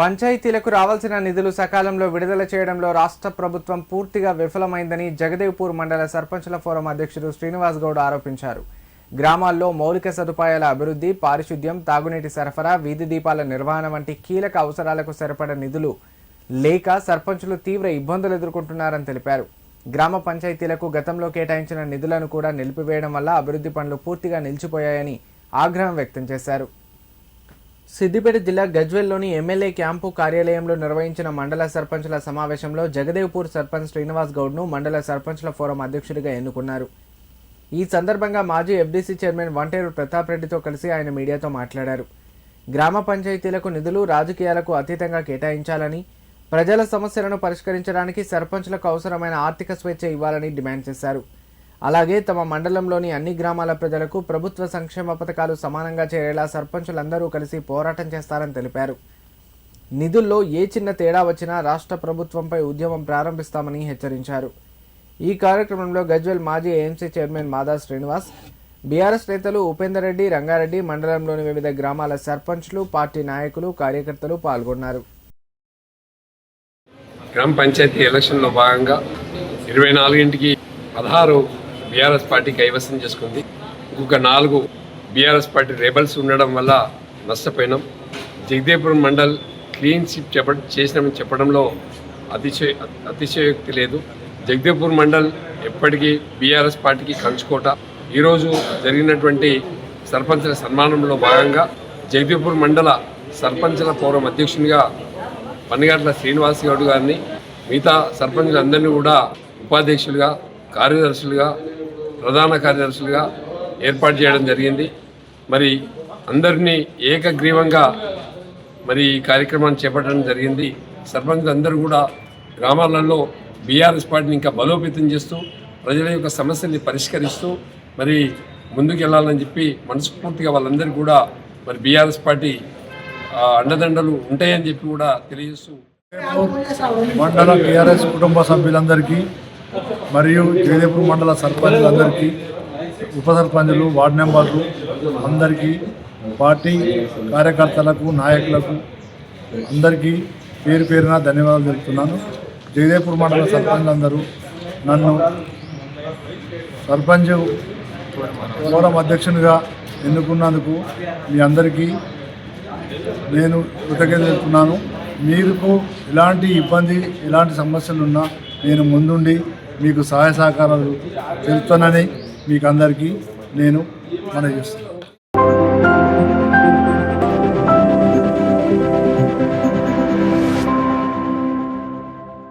పంచాయతీలకు రావాల్సిన నిధులు సకాలంలో విడుదల చేయడంలో రాష్ట్ర ప్రభుత్వం పూర్తిగా విఫలమైందని జగదేవ్పూర్ మండల సర్పంచుల ఫోరం అధ్యక్షుడు శ్రీనివాస్ గౌడ్ ఆరోపించారు. గ్రామాల్లో మౌలిక సదుపాయాల అభివృద్ధి పారిశుద్ధ్యం తాగునీటి సరఫరా వీధి దీపాల నిర్వహణ వంటి కీలక అవసరాలకు సరిపడ నిధులు లేక సర్పంచులు తీవ్ర ఇబ్బందులు ఎదుర్కొంటున్నారని తెలిపారు. గ్రామ పంచాయతీలకు గతంలో కేటాయించిన నిధులను కూడా నిలిపివేయడం వల్ల అభివృద్ధి పనులు పూర్తిగా నిలిచిపోయాయని ఆగ్రహం వ్యక్తం చేశారు. సిద్దిపేట జిల్లా గజ్వెల్లోని ఎమ్మెల్యే క్యాంపు కార్యాలయంలో నిర్వహించిన మండల సర్పంచ్ల సమావేశంలో జగదేవ్పూర్ సర్పంచ్ శ్రీనివాస్ గౌడ్ను మండల సర్పంచ్ల ఫోరం అధ్యక్షుడిగా ఎన్నుకున్నారు. ఈ సందర్భంగా మాజీ ఎఫ్డీసీ చైర్మన్ వంటేరు ప్రతాప్ రెడ్డితో కలిసి ఆయన మీడియాతో మాట్లాడారు. గ్రామ పంచాయతీలకు నిధులు రాజకీయాలకు అతీతంగా కేటాయించాలని ప్రజల సమస్యలను పరిష్కరించడానికి సర్పంచులకు అవసరమైన ఆర్థిక స్వేచ్ఛ ఇవ్వాలని డిమాండ్ చేశారు. అలాగే తమ మండలంలోని అన్ని గ్రామాల ప్రజలకు ప్రభుత్వ సంక్షేమ పథకాలు సమానంగా చేరేలా సర్పంచులందరూ కలిసి పోరాటం చేస్తారని తెలిపారు. నిధుల్లో ఏ చిన్న తేడా వచ్చినా రాష్ట్ర ప్రభుత్వంపై ఉద్యమం ప్రారంభిస్తామని హెచ్చరించారు. ఈ కార్యక్రమంలో గజ్వెల్ మాజీ ఏఎంసీ చైర్మన్ మాదా శ్రీనివాస్ బీఆర్ఎస్ నేతలు ఉపేందర్ రెడ్డి రంగారెడ్డి మండలంలోని వివిధ గ్రామాల సర్పంచ్లు పార్టీ నాయకులు కార్యకర్తలు పాల్గొన్నారు. గ్రామ పంచాయతీ ఎలక్షన్లో భాగంగా ఇరవై నాలుగింటికి పదహారు బీఆర్ఎస్ పార్టీ కైవసం చేసుకుంది. ఇంకొక నాలుగు బీఆర్ఎస్ పార్టీ రేబల్స్ ఉండడం వల్ల నష్టపోయినాం. జగదేపురం మండల్ క్లీన్ షిప్ చెప్ప చేసినామని చెప్పడంలో అతిశయ అతిశయోక్తి లేదు. జగదేపూర్ మండల్ ఎప్పటికీ బీఆర్ఎస్ పార్టీకి కంచుకోట. ఈరోజు జరిగినటువంటి సర్పంచుల సన్మానంలో భాగంగా జగదేపూర్ మండల సర్పంచుల ఫోరం అధ్యక్షునిగా పన్నిగట్ల శ్రీనివాస్ గౌడ్ గారిని మిగతా సర్పంచులందరినీ కూడా ఉపాధ్యక్షులుగా కార్యదర్శులుగా ప్రధాన కార్యదర్శులుగా ఏర్పాటు చేయడం జరిగింది. మరి అందరినీ ఏకగ్రీవంగా మరి ఈ కార్యక్రమాన్ని చేపట్టడం జరిగింది. సర్పంచ్ అందరూ కూడా గ్రామాలలో బీఆర్ఎస్ పార్టీని ఇంకా బలోపేతం చేస్తూ ప్రజల యొక్క సమస్యల్ని పరిష్కరిస్తూ మరి ముందుకు వెళ్ళాలని చెప్పి మనస్ఫూర్తిగా వాళ్ళందరికీ కూడా మరి బీఆర్ఎస్ పార్టీ అండదండలు ఉంటాయని చెప్పి కూడా తెలియజేస్తూ మండల బీఆర్ఎస్ కుటుంబ సభ్యులందరికీ మరియు జగదేపూర్ మండల సర్పంచులందరికీ ఉప సర్పంచులు వార్డు మెంబర్లు అందరికీ పార్టీ కార్యకర్తలకు నాయకులకు అందరికీ పేరు పేరున ధన్యవాదాలు తెలుపుతున్నాను. జగదేపూర్ మండల సర్పంచులందరూ నన్ను సర్పంచ్ ఫోరం అధ్యక్షునిగా ఎన్నుకున్నందుకు మీ అందరికీ నేను కృతజ్ఞత తెలుపుతున్నాను. మీకు ఎలాంటి ఇబ్బంది ఎలాంటి సమస్యలు ఉన్నా నేను ముందుండి మీకు సహాయ సహకారాలు తెలుస్తానని మీకు అందరికీ నేను మనవి చేస్తాను